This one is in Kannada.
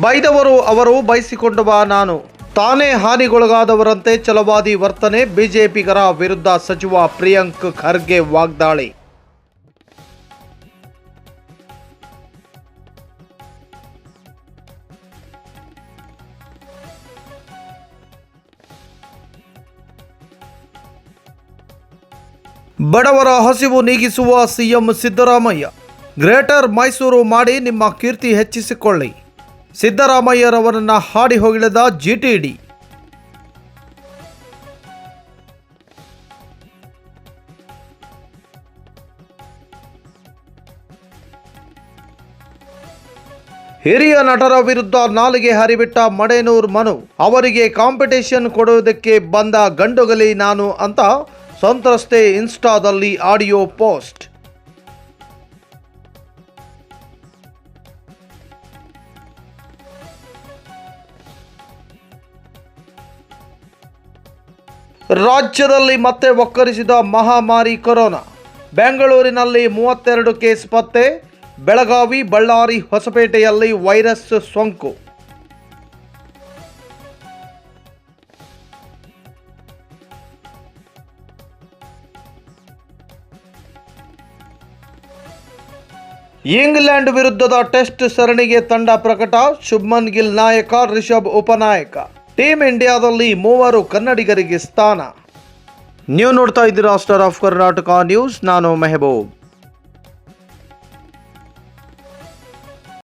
ಬೈದವರು ಅವರು ಬಯಸಿಕೊಂಡವ ನಾನು. ತಾನೇ ಹಾನಿಗೊಳಗಾದವರಂತೆ ಛಲವಾದಿ ವರ್ತನೆ, ಬಿಜೆಪಿಗರ ವಿರುದ್ಧ ಸಚಿವ ಪ್ರಿಯಾಂಕ್ ಖರ್ಗೆ ವಾಗ್ದಾಳಿ. ಬಡವರ ಹಸಿವು ನೀಗಿಸುವ ಸಿಎಂ ಸಿದ್ದರಾಮಯ್ಯ. ಗ್ರೇಟರ್ ಮೈಸೂರು ಮಾಡಿ ನಿಮ್ಮ ಕೀರ್ತಿ ಹೆಚ್ಚಿಸಿಕೊಳ್ಳಿ. ಸಿದ್ದರಾಮಯ್ಯರವರನ್ನ ಹಾಡಿ ಹೊಗಳಿದ ಜಿಟಿಡಿ. ಹಿರಿಯ ನಟರ ವಿರುದ್ಧ ನಾಲಿಗೆ ಹರಿಬಿಟ್ಟ ಮಡೇನೂರ್ ಮನು, ಅವರಿಗೆ ಕಾಂಪಿಟೇಷನ್ ಕೊಡುವುದಕ್ಕೆ ಬಂದ ಗಂಡುಗಲಿ ನಾನು ಅಂತ ಸಂತ್ರಸ್ತೆ ಇನ್ಸ್ಟಾದಲ್ಲಿ ಆಡಿಯೋ ಪೋಸ್ಟ್. ರಾಜ್ಯದಲ್ಲಿ ಮತ್ತೆ ಒಕ್ಕರಿಸಿದ ಮಹಾಮಾರಿ ಕೊರೋನಾ. ಬೆಂಗಳೂರಿನಲ್ಲಿ ಮೂವತ್ತೆರಡು ಕೇಸ್ ಪತ್ತೆ, ಬೆಳಗಾವಿ, ಬಳ್ಳಾರಿ, ಹೊಸಪೇಟೆಯಲ್ಲಿ ವೈರಸ್ ಸೋಂಕು. ಇಂಗ್ಲೆಂಡ್ ವಿರುದ್ಧದ ಟೆಸ್ಟ್ ಸರಣಿಗೆ ತಂಡ ಪ್ರಕಟ, ಶುಭ್ಮನ್ ಗಿಲ್ ನಾಯಕ ರಿಷಬ್ ಉಪನಾಯಕ. ಟೀಮ್ ಇಂಡಿಯಾದಲ್ಲಿ ಮೂವರು ಕನ್ನಡಿಗರಿಗೆ ಸ್ಥಾನ. ನೀವು ನೋಡ್ತಾ ಇದ್ದೀರಾ ಸ್ಟಾರ್ ಆಫ್ ಕರ್ನಾಟಕ ನ್ಯೂಸ್ ನಾನು ಮೆಹಬೂಬ್.